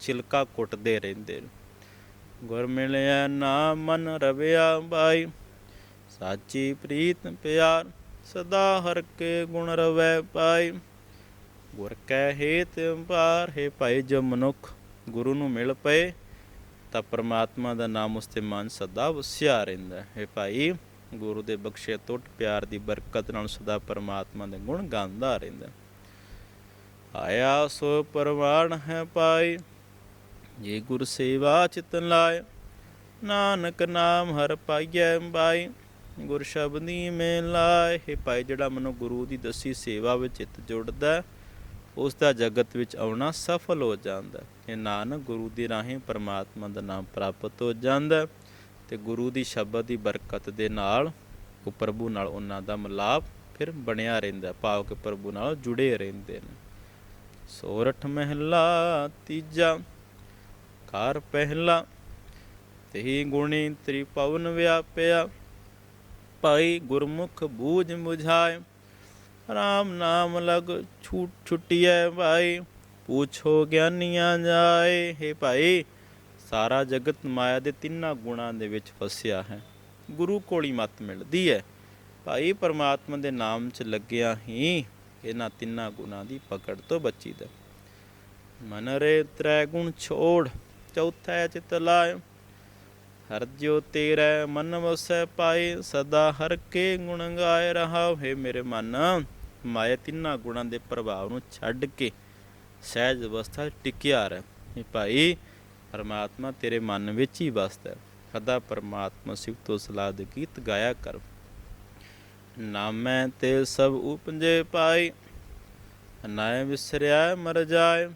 ਛਿਲਕਾ ਕੁੱਟਦੇ ਰਹਿੰਦੇ ਨੇ। ਗੁਰ ਮਿਲਿਆ ਨਾ ਮਨ ਰਵਿਆ ਬਾਈ ਸਾਚੀ ਪ੍ਰੀਤ ਪਿਆਰ, ਸਦਾ ਹਰ ਕੇ ਗੁਣ ਰਵੈ ਪਾਈ। ਗੁਰ ਕੈ ਹੇਤ ਪਾਰ ਹੈ ਭਾਈ ਜੋ ਮਨੁੱਖ ਗੁਰੂ ਨੂੰ ਮਿਲ ਪਏ, ਤਾਂ ਪਰਮਾਤਮਾ ਦਾ ਨਾਮ ਉਸ ਤੇ ਮਨ ਸਦਾ ਵਸਿਆ ਰਹਿੰਦਾ ਹੈ। ਭਾਈ, ਗੁਰੂ ਦੇ ਬਖਸ਼ੇ ਟੁੱਟ ਪਿਆਰ ਦੀ ਬਰਕਤ ਨਾਲ ਸਦਾ ਪਰਮਾਤਮਾ ਦੇ ਗੁਣ ਗਾਉਂਦਾ ਰਹਿੰਦਾ ਆਇਆ ਸੋ ਪਰਵਾਣ ਹੈ ਪਾਈ ਜੇ ਗੁਰ ਸੇਵਾ ਚਿਤਨ ਲਾਏ, ਨਾਨਕ ਨਾਮ ਹਰ ਪਾਈਐ ਬਾਈ ਗੁਰ ਸ਼ਬਦੀ ਮਿਲਾਏ ਭਾਈ ਜਿਹੜਾ ਮਨੁ ਗੁਰੂ ਦੀ ਦਸੀ ਸੇਵਾ ਵਿੱਚ ਚਿਤ ਜੁੜਦਾ ਹੈ, ਉਸ ਦਾ ਜਗਤ ਵਿੱਚ ਆਉਣਾ ਸਫਲ ਹੋ ਜਾਂਦਾ ਇਹ ਨਾਨਕ ਗੁਰੂ ਦੀ ਰਾਹੀਂ ਪਰਮਾਤਮਾ ਦਾ ਨਾਮ ਪ੍ਰਾਪਤ ਹੋ ਜਾਂਦਾ ਤੇ ਗੁਰੂ ਦੀ ਸ਼ਬਦ ਦੀ ਬਰਕਤ ਦੇ ਨਾਲ ਉਹ ਪ੍ਰਭੂ ਨਾਲ ਉਹਨਾਂ ਦਾ ਮਿਲਾਪ ਫਿਰ ਬਣਿਆ ਰਹਿੰਦਾ ਭਾਵ ਕਿ ਪ੍ਰਭੂ ਨਾਲ ਜੁੜੇ ਰਹਿੰਦੇ ਨੇ। ਸੋਰਠ ਮਹਿਲਾ ਤੀਜਾ ਘਰ ਪਹਿਲਾ ਤੇਹੀ ਗੁਣੀ ਤ੍ਰਿਪਵਨ ਵਿਆਪਿਆ। ਭਾਈ ਗੁਰਮੁਖ ਬੂਝ ਮੁਝਾਏ। ਰਾਮ ਨਾਮ ਲਗ ਛੂਟ ਛੁਟਿਐ ਭਾਈ, ਪੁੱਛੋ ਗਿਆਨੀਆਂ ਜਾਏ। ਹੈ ਭਾਈ, ਸਾਰਾ ਜਗਤ ਮਾਇਆ ਦੇ ਤਿੰਨਾਂ ਗੁਣਾਂ ਦੇ ਵਿੱਚ ਫਸਿਆ ਹੈ। ਗੁਰੂ ਕੋਲ ਹੀ ਮਤ ਮਿਲਦੀ ਹੈ ਭਾਈ ਪਰਮਾਤਮਾ ਦੇ ਨਾਮ 'ਚ ਲੱਗਿਆ ਹੀ ਇਹਨਾਂ ਤਿੰਨਾਂ ਗੁਣਾਂ ਦੀ ਪਕੜ ਤੋਂ ਬਚੀਦਾ ਮਨ ਰੇ ਤ੍ਰੈ ਗੁਣ ਛੋੜ, ਚੌਥਾ ਚਿਤ ਲਾਇ। ਹਰ ਜਿਉ ਤੇਰੇ ਮਨ ਵਸੈ ਪਾਏ, ਸਦਾ ਹਰ ਕੇ ਗੁਣ ਗਾਏ ਰਹਾ ਹੈ ਮੇਰੇ ਮਨ। ਮਾਇਆ ਤਿੰਨਾਂ ਗੁਣਾਂ ਦੇ ਪ੍ਰਭਾਵ ਨੂੰ ਛੱਡ ਕੇ ਸਹਿਜ ਅਵਸਥਾ ਟਿਕਿਆ ਰਹਿ। ਇਹ ਭਾਈ, ਪਰਮਾਤਮਾ ਤੇਰੇ ਮਨ ਵਿੱਚ ਹੀ ਵਸਦਾ ਹੈ। ਸਦਾ ਪਰਮਾਤਮਾ ਸਿਫਤੋ ਸਲਾਹ ਦੇ ਗੀਤ ਗਾਇਆ ਕਰ। ਨਾਮੈ ਤੇ ਸਭ ਉਪਜੇ ਪਾਈ ਨਾਇ ਵਿਸਰਿਆ ਮਰ ਜਾਏ।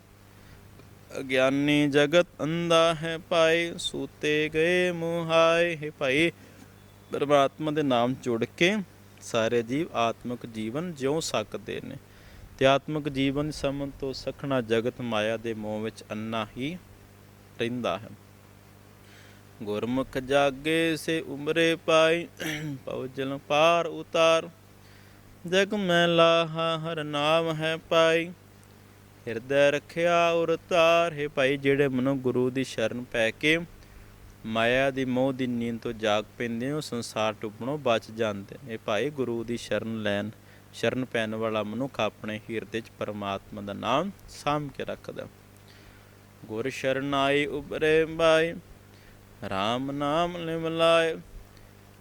ਅਗਿਆਨੀ ਜਗਤ ਅੰਧਾ ਹੈ ਪਾਈ ਸੂਤੇ ਗਏ ਮੁਹਾਏ ਹੈ ਭਾਈ। ਪਰਮਾਤਮਾ ਦੇ ਨਾਮ ਜੁੜ ਕੇ ਸਾਰੇ ਜੀਵ ਆਤਮਿਕ ਜੀਵਨ ਜਿਉ ਸਕਦੇ ਨੇ। ਤੇ ਆਤਮਿਕ ਜੀਵਨ ਸਮਨ ਤੋਂ ਸਖਣਾ ਜਗਤ ਮਾਇਆ ਦੇ ਮੋਹ ਵਿੱਚ ਅੰਨਾ ਹੀ ਰਹਿੰਦਾ ਹੈ। ਗੁਰਮੁਖ ਜਾਗੇ ਸੇ ਉਮਰੇ ਪਾਈ ਪਉਜਲ ਪਾਰ ਉਤਾਰ। ਜਗ ਮੈਂ ਲਾਹਾ ਹਰ ਨਾਮ ਹੈ ਪਾਈ। ਹਿਰਦੈ ਰੱਖਿਆ ਉਰ ਤਾਰ ਭਾਈ, ਜਿਹੜੇ ਮਨੋ ਗੁਰੂ ਦੀ ਸ਼ਰਨ ਪੈ ਕੇ ਮਾਇਆ ਦੀ ਮੋਹ ਦੀ ਨੀਂਦ ਤੋਂ ਜਾਗ ਪੈਂਦੇ ਹੋ, ਸੰਸਾਰ ਟੁੱਟਣੋਂ ਬਚ ਜਾਂਦੇ ਇਹ ਭਾਈ, ਗੁਰੂ ਦੀ ਸ਼ਰਨ ਲੈਣ, ਸ਼ਰਨ ਪੈਣ ਵਾਲਾ ਮਨੁੱਖ ਆਪਣੇ ਹਿਰਦੇ 'ਚ ਪਰਮਾਤਮਾ ਦਾ ਨਾਮ ਸਾਂਭ ਕੇ ਰੱਖਦਾ। ਗੁਰ ਸ਼ਰਨਾਈ ਉਬਰੇ ਬਾਈ RAM ਨਾਮ ਲਿਮਲਾਏ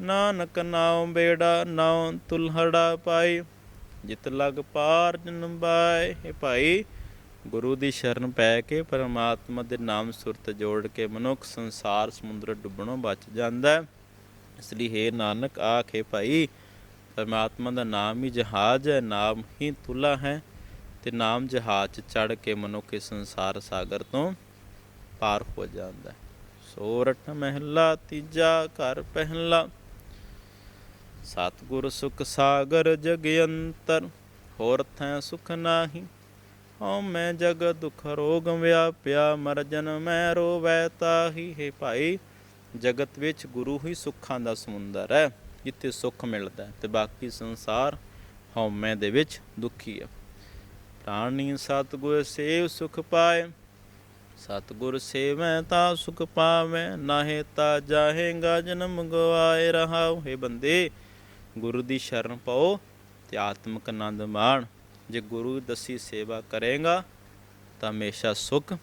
ਨਾਨਕ ਨਾਉ ਬੇੜਾ, ਨਾਉ ਤੁਲਹੜਾ ਪਾਈ। ਜਿਤ ਲਗ ਪਾਰ ਜਨ ਬਾਏ। ਇਹ ਭਾਈ ਗੁਰੂ ਦੀ ਸ਼ਰਨ ਪੈ ਕੇ ਪਰਮਾਤਮਾ ਦੇ ਨਾਮ ਸੁਰਤ ਜੋੜ ਕੇ ਮਨੁੱਖ ਸੰਸਾਰ ਸਮੁੰਦਰ ਡੁੱਬਣੋਂ ਬਚ ਜਾਂਦਾ ਹੈ। ਇਸ ਲਈ ਹੈ ਨਾਨਕ, ਆਖੇ ਭਾਈ, ਪਰਮਾਤਮਾ ਦਾ ਨਾਮ ਹੀ ਜਹਾਜ਼ ਹੈ, ਨਾਮ ਹੀ ਤੁਲਾ ਹੈ ਤੇ ਨਾਮ ਜਹਾਜ਼ 'ਚ ਚੜ ਕੇ ਮਨੁੱਖ ਇਸ ਸੰਸਾਰ ਸਾਗਰ ਤੋਂ ਪਾਰ ਹੋ ਜਾਂਦਾ ਹੈ। ਸੋਰਠ ਮਹਿਲਾ, ਤੀਜਾ ਘਰ ਪਹਿਲਾ। ਸਤਿਗੁਰ ਸੁਖ ਸਾਗਰ ਜਗ ਅੰਤਰ, ਹੋਰ ਥੈ ਸੁਖ ਨਾਹੀ। ਹਉ ਮੈਂ ਜਗ ਦੁਖ ਰੋਗ ਵਿਆਪਿਆ ਮਰ ਜਨ ਮੈਂ ਰੋਵੈ ਤਾਹੀ, ਹੈ ਭਾਈ, ਜਗਤ ਵਿੱਚ ਗੁਰੂ ਹੀ ਸੁੱਖਾਂ ਦਾ ਸਮੁੰਦਰ ਹੈ, ਜਿੱਥੇ ਸੁੱਖ ਮਿਲਦਾ ਹੈ ਤੇ ਬਾਕੀ ਸੰਸਾਰ ਹਉਮੈ ਦੇ ਵਿੱਚ ਦੁਖੀ ਹੈ। ਪ੍ਰਾਣੀ ਸਤਿਗੁਰ ਸੇਵ ਸੁਖ ਪਾਏ, ਸਤਿਗੁਰ ਸੇਵੈ ਤਾ ਸੁਖ ਪਾਵੈ, ਨਾਹੇ ਤਾ ਜਾਹੇਗਾ ਜਨਮ ਗਵਾਏ ਰਹਾਉ। ਹੈ ਬੰਦੇ, ਗੁਰੂ ਦੀ ਸ਼ਰਨ ਪਾਓ ਤੇ ਆਤਮਿਕ ਆਨੰਦ ਮਾਣ। ਜੇ ਗੁਰੂ ਦਸੀ ਸੇਵਾ ਕਰੇਗਾ ਤਾਂ ਹਮੇਸ਼ਾ ਸੁਖ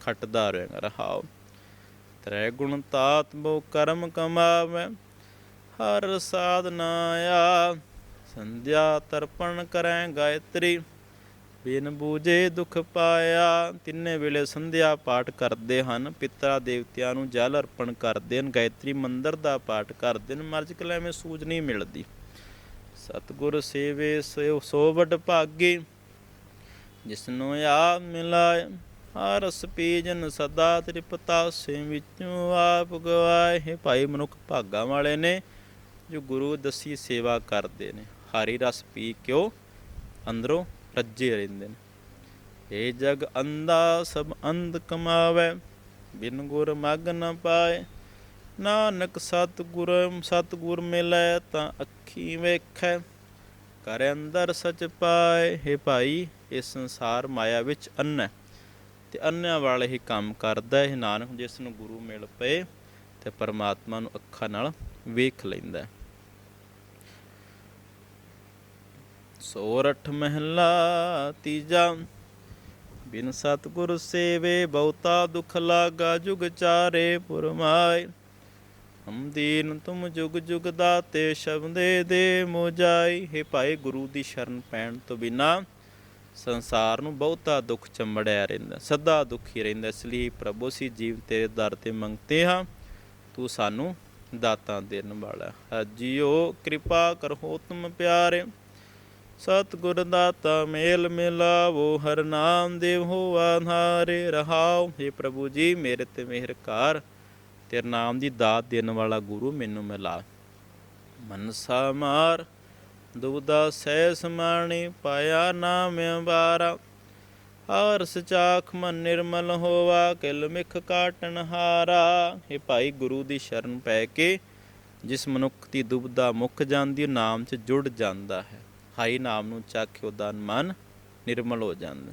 ਖਟਦਾ ਰਹੇਗਾ। ਰਹਾਉ ਤ੍ਰੈ ਗੁਣ ਤਾਤ ਬੋ ਕਰਮ ਕਮਾਵੈ, ਹਰ ਸਾਧਨਾ ਆ। ਸੰਧਿਆ ਤਰਪਣ ਕਰੈ ਗਾਇਤਰੀ, ਬਿਨ ਬੂਝੇ ਦੁਖ ਪਾਇਆ। ਤਿੰਨੇ ਵੇਲੇ ਸੰਧਿਆ ਪਾਠ ਕਰਦੇ ਹਨ, ਪਿਤਰਾ ਦੇਵਤਿਆਂ ਨੂੰ ਜਲ ਅਰਪਣ ਕਰਦੇ ਹਨ। ਗਾਇਤਰੀ ਮੰਦਰ ਦਾ ਪਾਠ ਕਰਦੇ ਹਨ। ਮਰਜ ਕਲੇ ਵਿੱਚ ਸੂਝ ਨਹੀਂ ਮਿਲਦੀ। ਸਤਿਗੁਰ ਸੇਵੇ ਸੋ ਸੋ ਭਾਗੀ, ਜਿਸਨੂੰ ਆ ਮਿਲਾਏ ਆ ਪੀਜਨ ਸਦਾ ਤ੍ਰਿਪਤਾ ਸੇ ਵਿੱਚੋਂ ਆਪ ਗਵਾਏ। ਹੈ ਭਾਈ ਮਨੁੱਖ ਭਾਗਾ ਵਾਲੇ ਨੇ, ਜੋ ਗੁਰੂ ਦਸੀ ਸੇਵਾ ਕਰਦੇ ਨੇ, ਹਰੀ ਰਸ ਪੀ ਕਿਉ ਅੰਦਰੋਂ ਰੱਜੇ ਰਹਿੰਦੇ ਨੇ। ਇਹ ਜਗ ਅੰਦਾ ਸਭ ਅੰਧ ਕਮਾਵੇ, ਬਿਨ ਗੁਰ ਮਗ ਨ ਪਾਏ ਨਾਨਕ ਸਤਿਗੁਰ ਸਤਿਗੁਰ ਮਿਲੈ ਤਾਂ ਅੱਖੀ ਵੇਖੈ। ਕਰ ਅੰਦਰ ਸਚ ਪਾਏ, ਹੈ ਭਾਈ, ਇਸ ਸੰਸਾਰ ਮਾਇਆ ਵਿੱਚ ਅੰਨ ਹੈ ਤੇ ਅੰਨਿਆਂ ਵਾਲੇ ਹੀ ਕੰਮ ਕਰਦਾ ਹੈ ਨਾਨਕ, ਜਿਸ ਨੂੰ ਗੁਰੂ ਮਿਲ ਪਏ ਤੇ ਪਰਮਾਤਮਾ ਨੂੰ ਅੱਖਾਂ ਨਾਲ ਵੇਖ ਲੈਂਦਾ ਹੈ। ਸੋਰਠ ਮਹਿਲਾ ਤੀਜਾ, ਬਿਨ ਸਤਿਗੁਰ ਸੇਵੇ ਬਹੁਤਾ ਦੁਖ ਲਾਗਾ, ਜੁਗ ਚਾਰੇ ਪੁਰਮਾਏ। ਹਮ ਦੀਨ ਤੁਮ ਜੁਗ ਜੁਗ ਦਾਤੇ, ਸ਼ਬਦੇ ਦੇ ਮੋਜਾਈ। ਹੈ ਭਾਈ ਗੁਰੂ ਦੀ ਸ਼ਰਨ ਪੈਣ ਤੋਂ ਬਿਨਾ ਸੰਸਾਰ ਨੂੰ ਬਹੁਤਾ ਦੁੱਖ ਚੰਬੜਿਆ ਰਹਿੰਦਾ, ਸਦਾ ਦੁਖੀ ਰਹਿੰਦਾ। ਇਸ ਲਈ ਪ੍ਰਭੂ ਸੀ ਜੀਵ ਤੇਰੇ ਦਰ ਤੇ ਮੰਗਤੇ ਹਾਂ, ਤੂੰ ਸਾਨੂੰ ਦਾਤਾਂ ਦੇਣ ਵਾਲਾ। ਹੈ ਕਿਰਪਾ ਕਰੋ ਤੁਮ ਪਿਆਰੇ, ਸਤਿਗੁਰ ਦਾਤਾ ਮੇਲ ਮਿਲਾਵੋ, ਹਰ ਨਾਮ ਦੇਵ ਹੋ ਆਧਾਰੇ ਰਹਾਓ। हे ਪ੍ਰਭੂ ਜੀ, ਮੇਰੇ ਤੇ ਮਿਹਰ ਕਰ। ਤੇਰੇ ਨਾਮ ਦੀ ਦਾਤ ਦੇਣ ਵਾਲਾ ਗੁਰੂ ਮੈਨੂੰ ਮਿਲਾ। ਮਨਸਾ ਮਾਰ, ਦੁਬਦਾ ਸਹਿ ਸਮਾਣੀ ਪਾਇਆ ਨਾਮ ਅੰਬਾਰਾ। ਹਰ ਸਚਾਖ ਮਨ ਨਿਰਮਲ ਹੋਵਾ, ਕਿਲ ਮਿਖ ਕਾਟਨ ਹਾਰਾ। ਇਹ ਭਾਈ ਗੁਰੂ ਦੀ ਸ਼ਰਨ ਪੈ ਕੇ, ਜਿਸ ਮਨੁੱਖ ਦੀ ਦੁਬਦਾ ਮੁੱਕ ਜਾਂਦੀ ਨਾਮ 'ਚ ਜੁੜ ਜਾਂਦਾ ਹੈ। ਹਾਈ ਨਾਮ ਨੂੰ ਚੱਕ ਉਹਦਾ ਮਨ ਨਿਰਮਲ ਹੋ ਜਾਂਦਾ।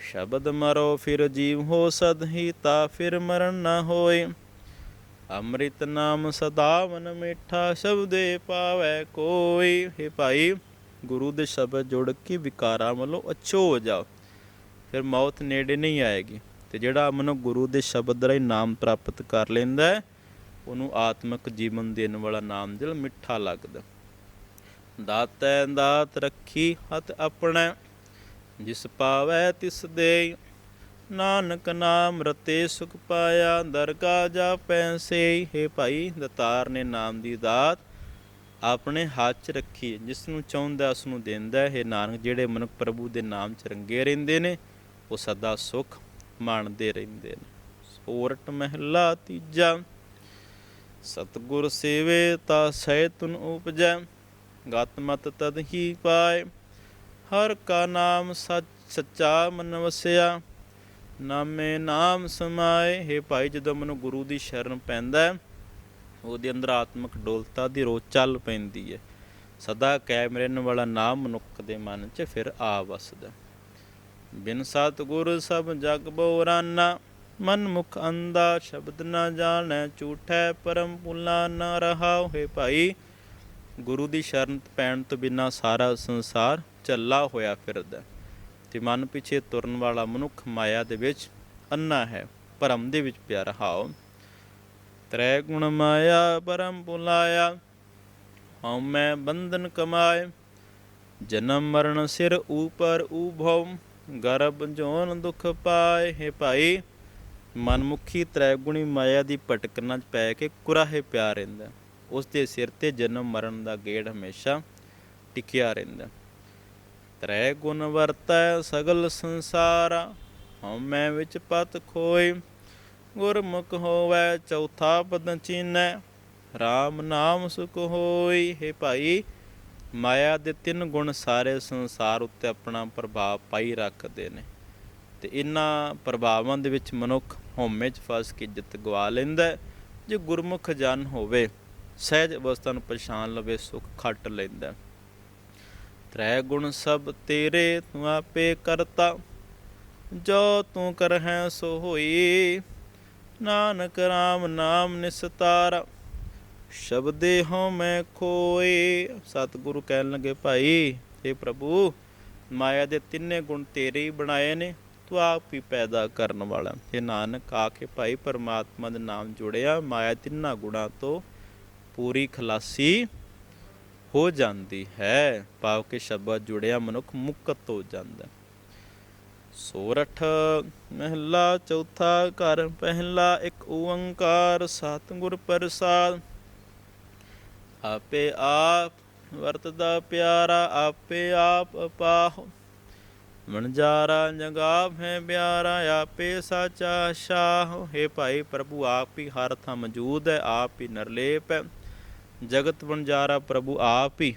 ਸ਼ਬਦ ਮਰੋ ਫਿਰ ਜੀਵ ਹੋ ਸਦ ਹੀ ਤਾ ਫਿਰ ਮਰਨ ਨਾ ਹੋਏ। ਅੰਮ੍ਰਿਤ ਨਾਮ ਸਦਾ ਮਨ ਮਿੱਠਾ ਸ਼ਬਦੇ ਪਾਵੈ ਕੋਈ। ਹੈ ਭਾਈ ਗੁਰੂ ਦੇ ਸ਼ਬਦ ਜੁੜ ਕੇ ਵਿਕਾਰਾਂ ਵੱਲੋਂ ਅਛੋ ਹੋ ਜਾਓ। ਫਿਰ ਮੌਤ ਨੇੜੇ ਨਹੀਂ ਆਏਗੀ ਤੇ ਜਿਹੜਾ ਮਨੁ ਗੁਰੂ ਦੇ ਸ਼ਬਦ ਰਾਹੀਂ ਨਾਮ ਪ੍ਰਾਪਤ ਕਰ ਲੈਂਦਾ ਹੈ, ਉਹਨੂੰ ਆਤਮਿਕ ਜੀਵਨ ਦੇਣ ਵਾਲਾ ਨਾਮ ਦਿਲ ਮਿੱਠਾ ਲੱਗਦਾ। ਦਾਤੈ ਦਾਤ ਰੱਖੀ ਹੱਥ ਆਪਣਾ। ਜਿਸ ਪਾਵੈ ਤਿਸ ਦੇ ਨਾਨਕ ਨਾਮ ਰਤੇ ਸੁਖ ਪਾਇਆ, ਦਰਗਾ ਜਾ ਪੈਸੇ ਹੈ ਭਾਈ ਦਤਾਰ ਨੇ ਨਾਮ ਦੀ ਦਾਤ ਆਪਣੇ ਹੱਥ 'ਚ ਰੱਖੀ ਜਿਸ ਨੂੰ ਚਾਹੁੰਦਾ, ਉਸ ਨੂੰ ਦਿੰਦਾ ਹੈ। ਨਾਨਕ, ਜਿਹੜੇ ਮਨੁੱਖ ਪ੍ਰਭੂ ਦੇ ਨਾਮ 'ਚ ਰੰਗੇ ਰਹਿੰਦੇ ਨੇ, ਉਹ ਸਦਾ ਸੁਖ ਮਾਣਦੇ ਰਹਿੰਦੇ ਨੇ। ਸੋਰਠ ਮਹਿਲਾ ਤੀਜਾ, ਸਤਗੁਰ ਸੇਵੇ, ਤਾ ਸਹਿ ਤੁਨ ਉਪਜੈ, ਗਤ ਮਤ ਤਦ ਹੀ ਪਾਏ। ਹਰ ਕਾ ਨਾਮ ਸੱਚ ਸੱਚਾ ਮਨ ਵਸਿਆ ਨਾਮੇ ਨਾਮ ਸਮਾਏ। ਹੈ ਭਾਈ ਜਦੋਂ ਮਨੂੰ ਗੁਰੂ ਦੀ ਸ਼ਰਨ ਪੈਂਦਾ ਹੈ, ਉਹਦੇ ਅੰਦਰ ਆਤਮਿਕ ਡੋਲਤਾ ਦੀ ਰੋਜ਼ ਚੱਲ ਪੈਂਦੀ ਹੈ। ਸਦਾ ਕਾਇਮ ਵਾਲਾ ਨਾਮ ਮਨੁੱਖ ਦੇ ਮਨ 'ਚ ਫਿਰ ਆ ਵਸਦਾ ਬਿਨ ਸਤਿਗੁਰ ਸਭ ਜਗ ਬੋਰਾਨਾ ਮਨ ਮੁਖ ਅੰਦਾ ਸ਼ਬਦ ਨਾ ਜਾਣੈ ਝੂਠੈ ਪਰਮ ਪੁਲਾ ਨਾ ਰਹਾਉ। ਹੈ ਭਾਈ ਗੁਰੂ ਦੀ ਸ਼ਰਨ ਪੈਣ ਤੋਂ ਬਿਨਾ ਸਾਰਾ ਸੰਸਾਰ ਚੱਲਾ ਹੋਇਆ ਫਿਰਦਾ ਤੇ ਮਨ ਪਿੱਛੇ ਤੁਰਨ ਵਾਲਾ ਮਨੁੱਖ ਮਾਇਆ ਦੇ ਵਿੱਚ ਅੰਨਾ ਹੈ, ਭਰਮ ਦੇ ਵਿੱਚ ਪਿਆ ਰਹਾਉ ਤ੍ਰੈ ਗੁਣ ਮਾਇਆ ਪਰਮ ਪੁਲਾਇਆ ਹਉ, ਮੈਂ ਬੰਧਨ ਕਮਾਏ। ਜਨਮ ਮਰਨ ਸਿਰ ਉਪਰ ਉਭਉ। ਗਰਭ ਜੋਨ ਦੁਖ ਪਾਏ ਹੈ ਭਾਈ। ਮਨਮੁਖੀ ਤ੍ਰੈ ਗੁਣੀ ਮਾਇਆ ਦੀ ਭਟਕਣਾ ਚ ਪੈ ਕੇ ਕੁਰਾਹੇ ਪਿਆ ਰਹਿੰਦਾ ਉਸ ਦੇ ਸਿਰ ਤੇ ਜਨਮ ਮਰਨ ਦਾ ਗੇੜ ਹਮੇਸ਼ਾ ਟਿਕਿਆ ਰਹਿੰਦਾ ਤ੍ਰੈ ਗੁਣ ਵਰਤੈ ਸਗਲ ਸੰਸਾਰਾ, ਹਉਮੈ ਵਿੱਚ ਪਤ ਖੋਏ। ਗੁਰਮੁਖ ਹੋਵੇ ਚੌਥਾ ਪਦ ਚੀਨੈ RAM ਨਾਮ ਸੁਖ ਹੋਈ। ਹੈ ਭਾਈ, ਮਾਇਆ ਦੇ ਤਿੰਨ ਗੁਣ ਸਾਰੇ ਸੰਸਾਰ ਉੱਤੇ ਆਪਣਾ ਪ੍ਰਭਾਵ ਪਾਈ ਰੱਖਦੇ ਨੇ। ਤੇ ਇਹਨਾਂ ਪ੍ਰਭਾਵਾਂ ਦੇ ਵਿੱਚ ਮਨੁੱਖ ਹਉਮੈ 'ਚ ਫਸ ਕੇ ਜਿੱਤ ਗਵਾ ਲੈਂਦਾ ਜੇ ਗੁਰਮੁਖ ਜਨ ਹੋਵੇ, ਸਹਿਜ ਅਵਸਥਾ ਨੂੰ ਪਛਾਣ ਲਵੇ, ਸੁਖ ਖੱਟ ਲੈਂਦਾ ਤ੍ਰੈ ਗੁਣ ਸਭ ਤੇਰੇ ਤੂੰ ਆਪੇ ਕਰਤਾ, ਜੋ ਤੂੰ ਕਰਹਿ ਸੋ ਹੋਈ। ਨਾਨਕ RAM ਨਾਮ ਨਿਸਤਾਰਾ, ਸ਼ਬਦੇ ਹਉ ਮੈਂ ਖੋਏ। ਸਤਿਗੁਰੂ ਕਹਿਣ ਲੱਗੇ, ਭਾਈ हे ਪ੍ਰਭੂ, ਮਾਇਆ ਦੇ ਤਿੰਨੇ ਗੁਣ ਤੇਰੇ ਹੀ ਬਣਾਏ ਨੇ, ਤੂੰ ਆਪ ਹੀ ਪੈਦਾ ਕਰਨ ਵਾਲਾ। ਇਹ ਨਾਨਕ, ਆ ਕੇ ਭਾਈ, ਪਰਮਾਤਮਾ ਦੇ ਨਾਮ ਜੁੜਿਆ, ਮਾਇਆ ਤਿੰਨਾਂ ਗੁਣਾਂ ਤੋਂ ਪੂਰੀ ਖਲਾਸੀ ਹੋ ਜਾਂਦੀ ਹੈ। ਭਾਵ ਕਿ ਸ਼ਬਦ ਜੁੜਿਆ ਮਨੁੱਖ ਮੁਕਤ ਹੋ ਜਾਂਦਾ ਸੋਰਠ ਮਹਿਲਾ, ਚੌਥਾ ਘਰ ਪਹਿਲਾ, ਇੱਕ ਓੰਕਾਰ ਸਤਿਗੁਰ ਪ੍ਰਸਾਦ। ਆਪੇ ਆਪ ਵਰਤਦਾ ਪਿਆਰਾ, ਆਪੇ ਆਪ ਅਪਾਹ। ਮਨਜਾਰਾ ਜਗਾਪ ਹੈ ਪਿਆਰਾ ਆਪੇ ਸਾਚਾ ਸ਼ਾਹ। ਹੈ ਭਾਈ ਪ੍ਰਭੂ, ਆਪ ਹੀ ਹਰ ਥਾਂ ਮੌਜੂਦ ਹੈ, ਆਪ ਹੀ ਨਿਰਲੇਪ ਹੈ। ਜਗਤ ਵਣਜਾਰਾ ਪ੍ਰਭੂ ਆਪ ਹੀ,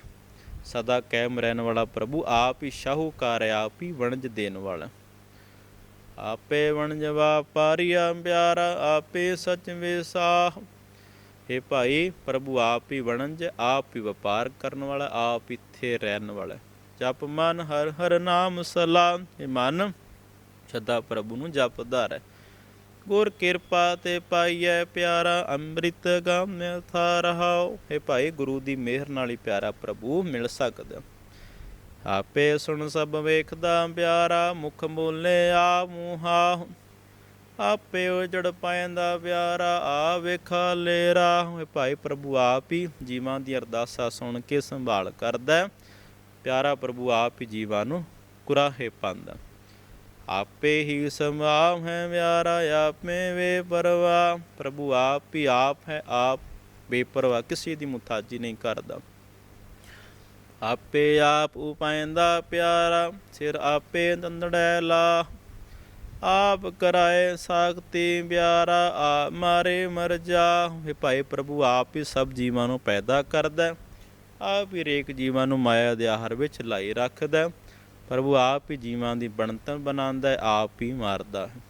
ਸਦਾ ਕਾਇਮ ਰਹਿਣ ਵਾਲਾ ਪ੍ਰਭੂ ਆਪ ਹੀ, ਸ਼ਾਹੂਕਾਰ ਆਪ ਹੀ, ਵਣਜ ਦੇਣ ਵਾਲਾ। ਆਪੇ ਵਣਜ ਵਾਪਾਰੀਆ ਪਿਆਰਾ, ਆਪੇ ਸਚ ਵਿਸਾਹ ਇਹ ਭਾਈ, ਪ੍ਰਭੂ ਆਪ ਹੀ ਵਣਜ, ਆਪ ਹੀ ਵਪਾਰ ਕਰਨ ਵਾਲਾ, ਆਪ ਇੱਥੇ ਰਹਿਣ ਵਾਲਾ। ਜਪ ਮਨ ਹਰ ਹਰ ਨਾਮ ਸਲਾਮ ਇਹ ਮਨ, ਸਦਾ ਪ੍ਰਭੂ ਨੂੰ ਜਪਦਾ ਰਹਿ। ਗੁਰ ਕਿਰਪਾ ਤੇ ਪਾਈਐ ਪਿਆਰਾ, ਅੰਮ੍ਰਿਤ ਗਾਮਿ ਥਾ ਰਹਾਉ ਇਹ ਭਾਈ, ਗੁਰੂ ਦੀ ਮਿਹਰ ਨਾਲ ਹੀ ਪਿਆਰਾ ਪ੍ਰਭੂ ਮਿਲ ਸਕਦਾ। ਆਪੇ ਸੁਣ ਸਭ ਵੇਖਦਾ, ਪਿਆਰਾ ਮੁਖ ਬੋਲੇ ਆ ਮੂਹਾ ਆਪੇ ਉਜੜ ਪਾਇੰਦਾ, ਪਿਆਰਾ ਆ ਵੇਖਾ ਲੇਰਾ। ਇਹ ਭਾਈ, ਪ੍ਰਭੂ ਆਪ ਹੀ ਜੀਵਾਂ ਦੀ ਅਰਦਾਸਾਂ ਸੁਣ ਕੇ ਸੰਭਾਲ ਕਰਦਾ। ਪਿਆਰਾ ਪ੍ਰਭੂ ਆਪ ਹੀ ਜੀਵਾਂ ਨੂੰ ਕੁਰਾਹੇ ਪਾਉਂਦਾ। ਆਪੇ ਹੀ ਸਮਾਮ ਹੈ ਪਿਆਰਾ ਆਪੇ ਵੇ ਪਰਵਾ। ਪ੍ਰਭੂ ਆਪ ਹੀ ਆਪ ਹੈ, ਆਪ ਬੇਪਰਵਾ। ਕਿਸੇ ਦੀ ਮੁਤਾਜੀ ਨਹੀਂ ਕਰਦਾ। ਆਪੇ ਆਪ ਉਪਾਇੰਦਾ ਪਿਆਰਾ, ਸਿਰ ਆਪੇ ਦੰਦੜੈ ਲਾ। ਆਪ ਕਰਾਏ ਸਾਖਤੀ ਪਿਆਰਾ ਆ ਮਾਰੇ ਮਰ ਜਾ। ਭਾਈ, ਪ੍ਰਭੂ ਆਪ ਹੀ ਸਭ ਜੀਵਾਂ ਨੂੰ ਪੈਦਾ ਕਰਦਾ ਆਪ ਹੀ ਰੇਕ ਜੀਵਾਂ ਨੂੰ ਮਾਇਆ ਦੇ ਆਹਾਰ ਵਿੱਚ ਲਾਈ ਰੱਖਦਾ ਪ੍ਰਭੂ ਆਪ ਹੀ ਜੀਵਾਂ ਦੀ ਬਣਤਰ ਬਣਾਉਂਦਾ ਹੈ, ਆਪ ਹੀ ਮਾਰਦਾ ਹੈ।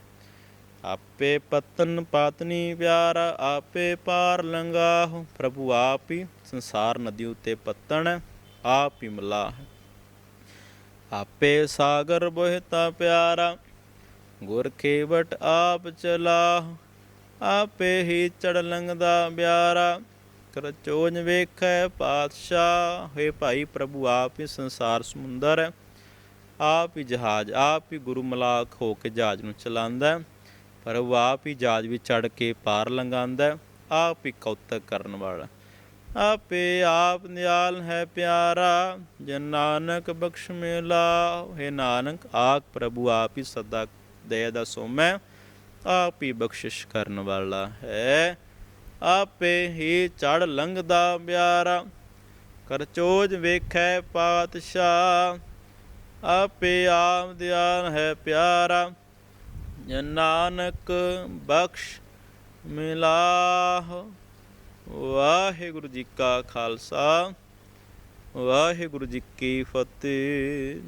ਆਪੇ ਪਤਨ ਪਾਤਨੀ ਪਿਆਰਾ, ਆਪੇ ਪਾਰ ਲੰਗਾਹ ਪ੍ਰਭੂ ਆਪ ਹੀ ਸੰਸਾਰ ਨਦੀ ਉਤੇ ਪਤਨ ਆਪ ਹੀ ਮਲਾਹ ਆਪੇ ਸਾਗਰ ਬਹਿਤਾ ਪਿਆਰਾ, ਗੁਰ ਖੇਵਟ ਆਪ ਚਲਾ ਆਪੇ ਹੀ ਚੜ ਲੰਘਦਾ ਬਿਆਰਾ ਕਰ ਚੋਜ ਵੇਖੈ ਪਾਤਸ਼ਾਹ। ਹੋਏ ਭਾਈ, ਪ੍ਰਭੂ ਆਪ ਹੀ ਸੰਸਾਰ ਸਮੁੰਦਰ ਹੈ ਆਪ ਹੀ ਜਹਾਜ਼, ਆਪ ਹੀ ਗੁਰੂ ਮਲਾਕ ਹੋ ਕੇ ਜਹਾਜ਼ ਨੂੰ ਚਲਾਉਂਦਾ ਹੈ ਪ੍ਰਭੂ ਆਪ ਹੀ ਜਹਾਜ਼ ਵਿੱਚ ਚੜ ਕੇ ਪਾਰ ਲੰਘਾਉਂਦਾ ਆਪ ਹੀ ਕੌਤਕ ਕਰਨ ਵਾਲਾ ਆਪੇ ਆਪ ਨਿਆਲ ਹੈ ਪਿਆਰਾ ਜਨ ਨਾਨਕ ਬਖਸ਼ ਮੇਲਾ, ਹੈ ਨਾਨਕ, ਆਖ ਪ੍ਰਭੂ ਆਪ ਹੀ ਸਦਾ ਦਇਆ ਦਾ ਸੋਮੈ ਆਪ ਹੀ ਬਖਸ਼ਿਸ਼ ਕਰਨ ਵਾਲਾ ਹੈ। ਆਪੇ ਹੀ ਚੜ ਲੰਘਦਾ ਪਿਆਰਾ, ਕਰਚੋਜ ਵੇਖੈ ਪਾਤਸ਼ਾਹ ਆਪੇ ਆਮ ਦਿਆਲ ਹੈ ਪਿਆਰਾ। ਨਾਨਕ ਬਖਸ਼ ਮਿਲਾਹ। ਵਾਹਿਗੁਰੂ ਜੀ ਕਾ ਖਾਲਸਾ। ਵਾਹਿਗੁਰੂ ਜੀ ਕੀ ਫਤਿਹ।